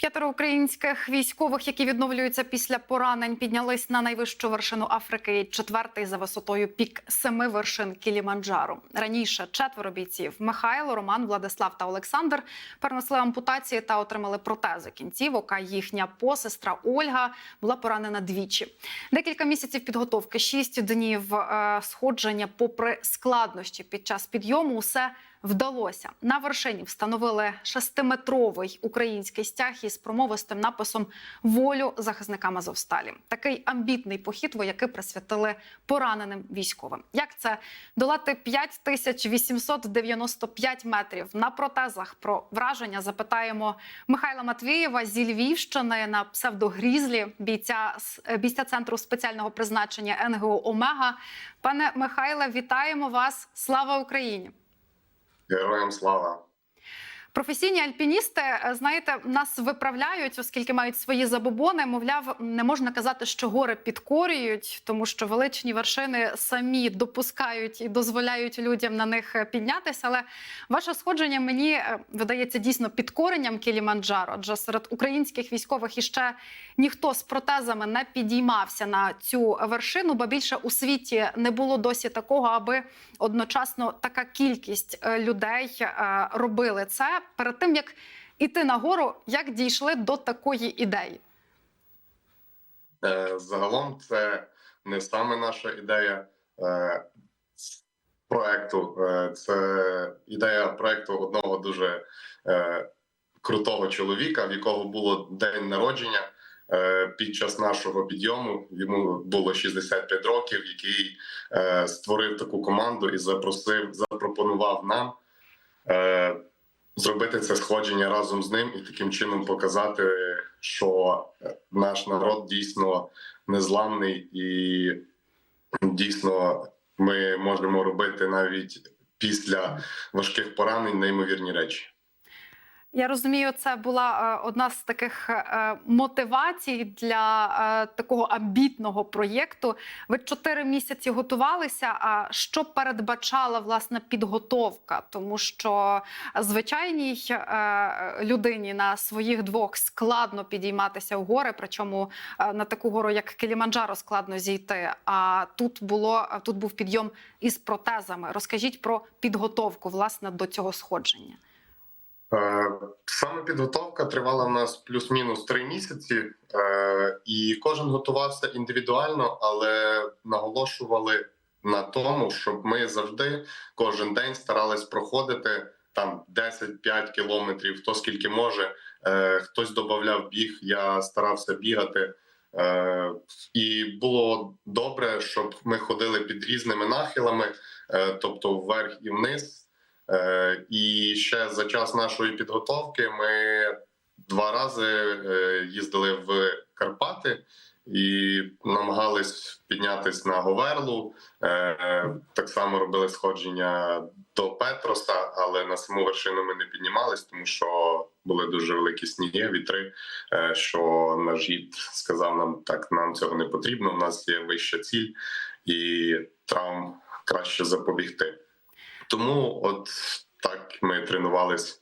П'ятеро українських військових, які відновлюються після поранень, піднялись на найвищу вершину Африки. Четвертий за висотою пік семи вершин Кіліманджаро. Раніше четверо бійців Михайло, Роман, Владислав та Олександр перенесли ампутації та отримали протези кінцівок. А їхня посестра Ольга була поранена двічі. Декілька місяців підготовки, шість днів е, сходження, попри складнощі під час підйому, усе вдалося. На вершині встановили шестиметровий український стяг із промовистим написом Волю захисникам Азовсталі. Такий амбітний похід вояки присвятили пораненим військовим. Як це долати 5895 метрів на протезах? Про враження запитаємо Михайла Матвієва зі Львівщини на псевдогрізлі, бійця е, бійця центру спеціального призначення НГО Омега. Пане Михайле, вітаємо вас! Слава Україні! Героям слава! Професійні альпіністи, е, знаєте, нас виправляють, оскільки мають свої забобони. Мовляв, не можна казати, що гори підкорюють, тому що величні вершини самі допускають і дозволяють людям на них е, піднятися. Але ваше сходження мені е, видається дійсно підкоренням Кіліманджаро. Адже серед українських військових іще ніхто з протезами не підіймався на цю вершину, бо більше у світі не було досі такого, аби одночасно така кількість людей робили це. Перед тим як іти нагору, як дійшли до такої ідеї? Е, Загалом це не саме наша ідея е, проекту. Е, Це ідея проекту одного дуже крутого чоловіка, в якого було день народження. Під час нашого підйому йому було 65 років, який е, створив таку команду і запросив, запропонував нам е, зробити це сходження разом з ним і таким чином показати, що е, наш народ дійсно незламний і дійсно ми можемо робити навіть після важких поранень неймовірні речі. Я розумію, це була е, одна з таких е, мотивацій для е, такого амбітного проєкту. Ви чотири місяці готувалися. А що передбачала власне підготовка? Тому що звичайній людині на своїх двох складно підійматися в гори, причому на таку гору, як Кіліманджаро, складно зійти. А тут було тут був підйом із протезами. Розкажіть про підготовку власне до цього сходження. Е, Саме підготовка тривала в нас плюс-мінус три місяці, е, і кожен готувався індивідуально, але наголошували на тому, щоб ми завжди кожен день старались проходити там 10-5 кілометрів, хто скільки може. Е, Хтось додавав біг, я старався бігати. І було добре, щоб ми ходили під різними нахилами, тобто вверх і вниз. Е, І ще за час нашої підготовки ми два рази е, їздили в Карпати і намагались піднятись на Говерлу. Е, Так само робили сходження до Петроса, але на саму вершину ми не піднімались, тому що були дуже великі сніги, вітри. Що наш гід сказав нам так: нам цього не потрібно. У нас є вища ціль, і травм краще запобігти. Тому от так ми тренувались.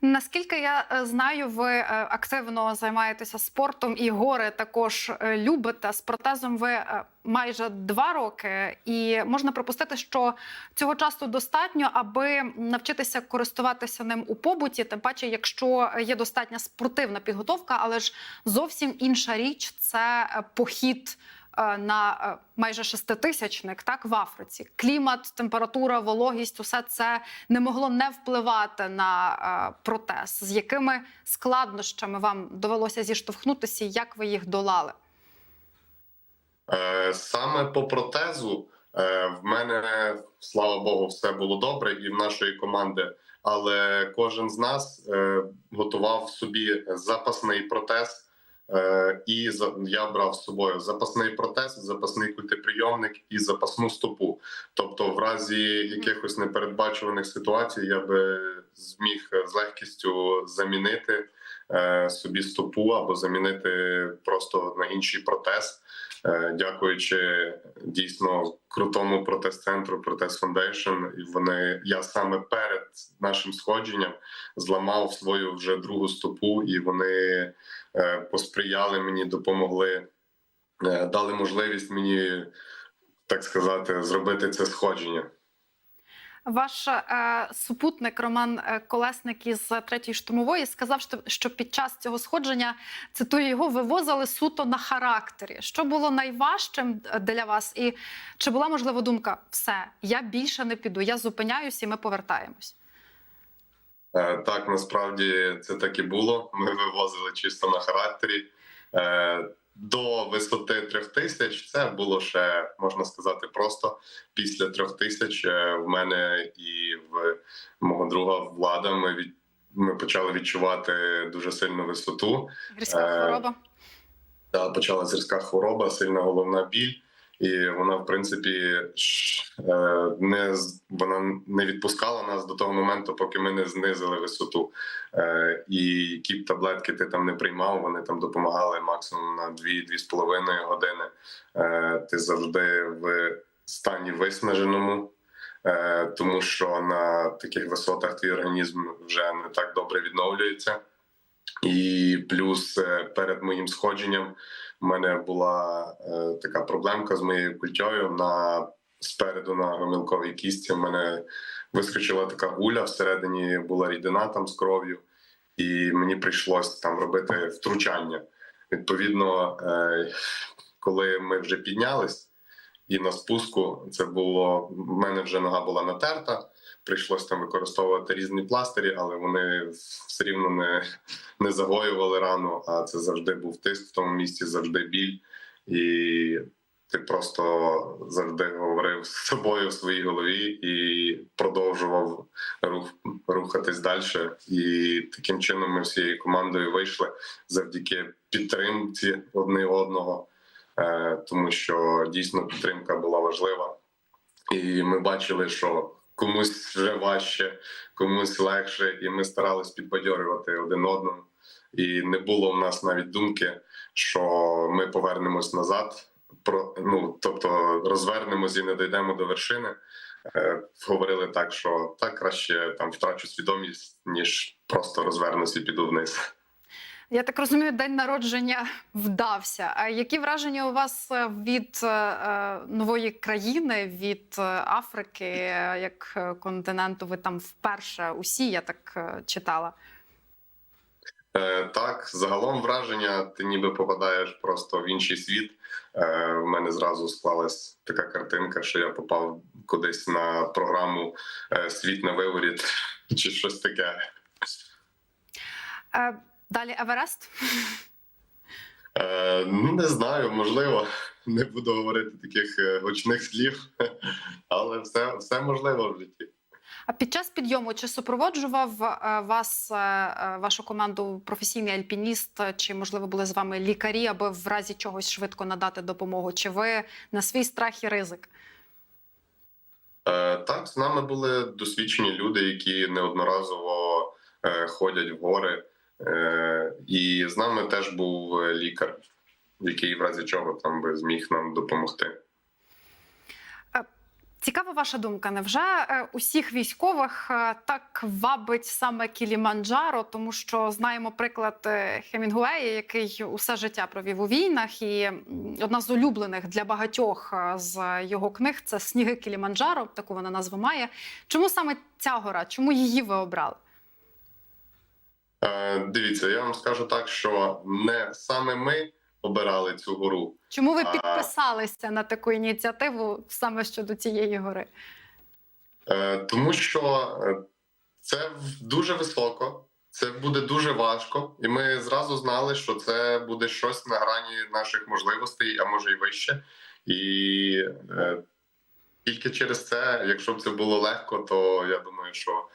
Наскільки я е, знаю, ви е, активно займаєтеся спортом і гори також е, любите. З протезом ви майже два роки, і можна припустити, що цього часу достатньо, аби навчитися користуватися ним у побуті. Тим паче, якщо є достатня спортивна підготовка, але ж зовсім інша річ це похід. Е, На е, майже шеститисячник, так в Африці клімат, температура, вологість усе це не могло не впливати на е, протез. З якими складнощами вам довелося зіштовхнутися, як ви їх долали? Саме по протезу в мене, слава Богу, все було добре і в нашої команди. Але кожен з нас готував собі запасний протез, і за- я брав з собою запасний протез, запасний культиприйомник і запасну стопу. Тобто, в разі якихось непередбачуваних ситуацій я би зміг з легкістю замінити е, собі стопу або замінити просто на інший протез. Е, Дякуючи дійсно крутому протез-центру Протез Foundation, і вони я саме перед нашим сходженням зламав свою вже другу стопу, і вони е, посприяли мені, допомогли, е, дали можливість мені, так сказати, зробити це сходження. Ваш е, супутник Роман е, Колесник із третьої штурмової сказав, що, що під час цього сходження цитую його вивозили суто на характері. Що було найважчим для вас? І чи була можливо думка: все, я більше не піду, я зупиняюсь і ми повертаємось? Е, Так, насправді це так і було. Ми вивозили чисто на характері. Е, До висоти трьох тисяч це було ще можна сказати просто. Після трьох тисяч е, в мене і в мого друга влада. Ми від ми почали відчувати дуже сильну висоту. Гірська хвороба. Та почалася гірська хвороба, сильна головна біль, і вона, в принципі, е, не вона не відпускала нас до того моменту, поки ми не знизили висоту. Е, І які б таблетки ти там не приймав, вони там допомагали максимум на 2-2,5 години. Е, Ти завжди в стані виснаженому. Тому що на таких висотах твій організм вже не так добре відновлюється. І плюс перед моїм сходженням у мене була е, така проблемка з моєю культєю. На спереду на гомілковій кісті в мене вискочила така гуля. Всередині була рідина там з кров'ю, і мені прийшлось там робити втручання. Відповідно, е, коли ми вже піднялись, і на спуску це було в мене вже нога була натерта. Прийшлось там використовувати різні пластирі, але вони все рівно не, не загоювали рану. А це завжди був тиск в тому місці, завжди біль, і ти просто завжди говорив з собою в своїй голові і продовжував рух, рухатись далі. І таким чином ми всією командою вийшли завдяки підтримці одне одного, е, тому що дійсно підтримка була важлива. І ми бачили, що комусь вже важче, комусь легше, і ми старались підбадьорювати один одного. І не було в нас навіть думки, що ми повернемось назад. Про ну тобто розвернемось і не дійдемо до вершини. Е, говорили так, що так краще там втрачу свідомість, ніж просто розвернусь і піду вниз. Я так розумію, день народження вдався. А які враження у вас е, від е, е, нової країни, від е, Африки, як континенту? Ви там вперше усі, я так читала. Е, так, загалом враження, ти ніби попадаєш просто в інший світ. Е, в мене зразу склалась така картинка, що я попав кудись на програму Світ на виворіт чи щось таке. Е, далі Еверест. Е, ну, не знаю, можливо, не буду говорити таких е, гучних слів, але все, все можливо в житті. А під час підйому чи супроводжував е, вас, е, вашу команду, професійний альпініст, чи можливо були з вами лікарі, аби в разі чогось швидко надати допомогу? Чи ви на свій страх і ризик? Е, Так, з нами були досвідчені люди, які неодноразово е, ходять в гори. Е, І з нами теж був е, лікар, який в разі чого там би зміг нам допомогти. Цікава ваша думка. Невже е, усіх військових е, так вабить саме Кіліманджаро? Тому що знаємо приклад е, Хемінгуея, який усе життя провів у війнах, і одна з улюблених для багатьох е, з його книг це Сніги Кіліманджаро. Таку вона назву має. Чому саме ця гора? Чому її ви обрали? Е, Дивіться, я вам скажу так, що не саме ми обирали цю гору. Чому ви А- підписалися на таку ініціативу саме щодо цієї гори? Е, Тому що е, це дуже високо, це буде дуже важко, і ми зразу знали, що це буде щось на грані наших можливостей, а може й вище. І тільки через це, якщо б це було легко, то я думаю, що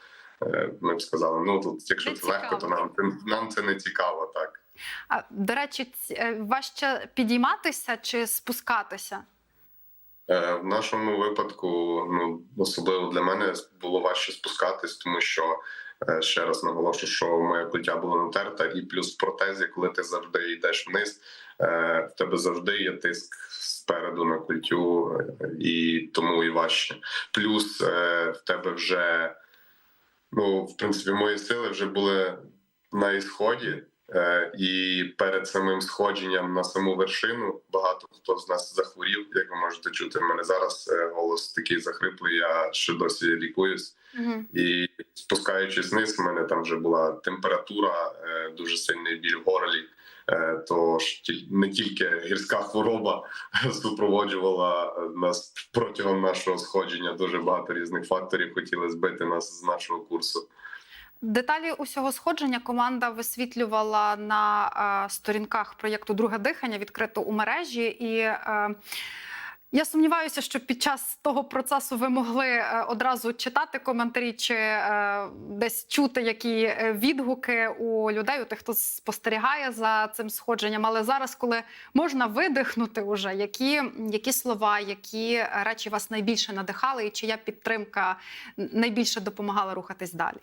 ми б сказали: ну тут, якщо це легко, то нам, нам це не цікаво, так. А до речі, е, важче підійматися чи спускатися? Е, В нашому випадку, ну особливо для мене, було важче спускатись, тому що Е, Ще раз наголошу, що моя культя була натерта, і плюс в протезі, коли ти завжди йдеш вниз, е, в тебе завжди є тиск спереду на культю, е, і тому і важче. Плюс е, в тебе вже ну, в принципі, мої сили вже були на ісході. Е, І перед самим сходженням на саму вершину багато хто з нас захворів. Як ви можете чути, в мене зараз е, голос такий захриплий. Я ще досі лікуюсь. Угу. І спускаючись вниз, в мене там вже була температура, е, дуже сильний біль в горлі. Тож не тільки гірська хвороба супроводжувала нас протягом нашого сходження. Дуже багато різних факторів хотіли збити нас з нашого курсу. Деталі усього сходження команда висвітлювала на е, сторінках проєкту Друге дихання, відкрито у мережі. І е, я сумніваюся, що під час того процесу ви могли е, одразу читати коментарі чи десь чути які відгуки у людей, у тих, хто спостерігає за цим сходженням. Але зараз, коли можна видихнути, уже які, які слова, які речі вас найбільше надихали, і чия підтримка найбільше допомагала рухатись далі.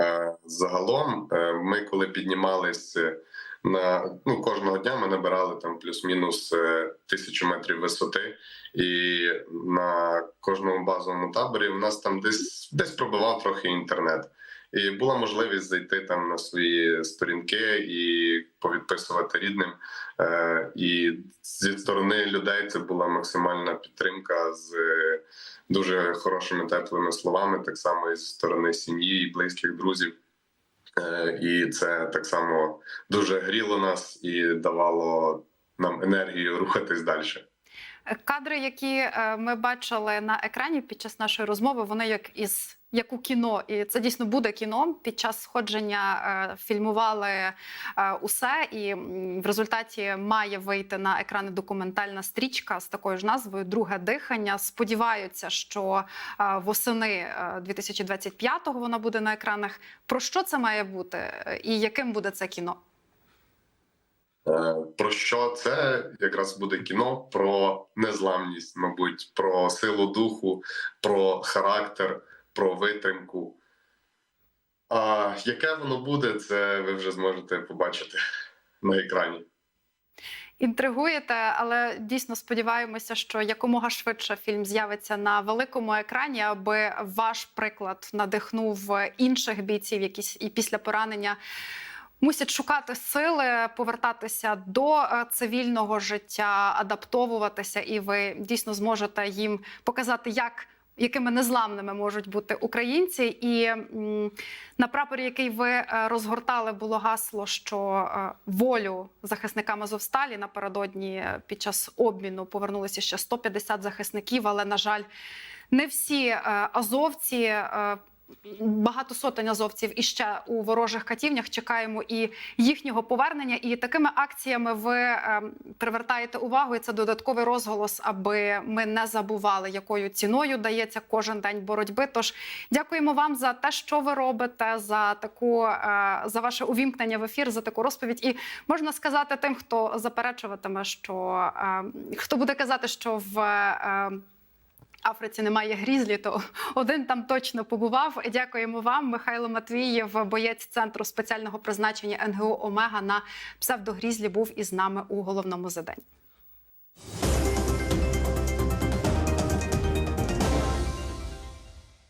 Е, Загалом, е, ми коли піднімались е, на ну кожного дня, ми набирали там плюс-мінус е, тисячу метрів висоти, і на кожному базовому таборі у нас там десь десь пробивав трохи інтернет. І була можливість зайти там на свої сторінки і повідписувати рідним. І зі сторони людей це була максимальна підтримка з дуже хорошими теплими словами, так само і зі сторони сім'ї і близьких друзів. Е, І це так само дуже гріло нас і давало нам енергію рухатись далі. Кадри, які е, ми бачили на екрані під час нашої розмови, вони як із як у кіно, і це дійсно буде кіно. Під час сходження е, фільмували е, усе, і в результаті має вийти на екрани документальна стрічка з такою ж назвою Друге дихання. Сподіваються, що е, восени е, 2025-го вона буде на екранах. Про що це має бути, і яким буде це кіно? Про що це якраз буде кіно про незламність, мабуть, про силу духу, про характер, про витримку. А яке воно буде, це ви вже зможете побачити на екрані. Інтригуєте, але дійсно сподіваємося, що якомога швидше фільм з'явиться на великому екрані, аби ваш приклад надихнув інших бійців, які с- і після поранення мусять шукати сили, повертатися до е, цивільного життя, адаптовуватися, і ви дійсно зможете їм показати, як. Якими незламними можуть бути українці, і на прапорі, який ви е, розгортали, було гасло, що е, волю захисникам Азовсталі напередодні е, під час обміну повернулися ще 150 захисників. Але на жаль, не всі азовці. Багато сотень азовців іще у ворожих катівнях чекаємо і їхнього повернення. І такими акціями ви е, привертаєте увагу, і це додатковий розголос, аби ми не забували, якою ціною дається кожен день боротьби. Тож дякуємо вам за те, що ви робите, за таку е, за ваше увімкнення в ефір, за таку розповідь. І можна сказати тим, хто заперечуватиме, що е, хто буде казати, що в е, Африці немає грізлі, то один там точно побував. Дякуємо вам, Михайло Матвієв, боєць центру спеціального призначення НГО Омега на псевдогрізлі був із нами у головному заданні.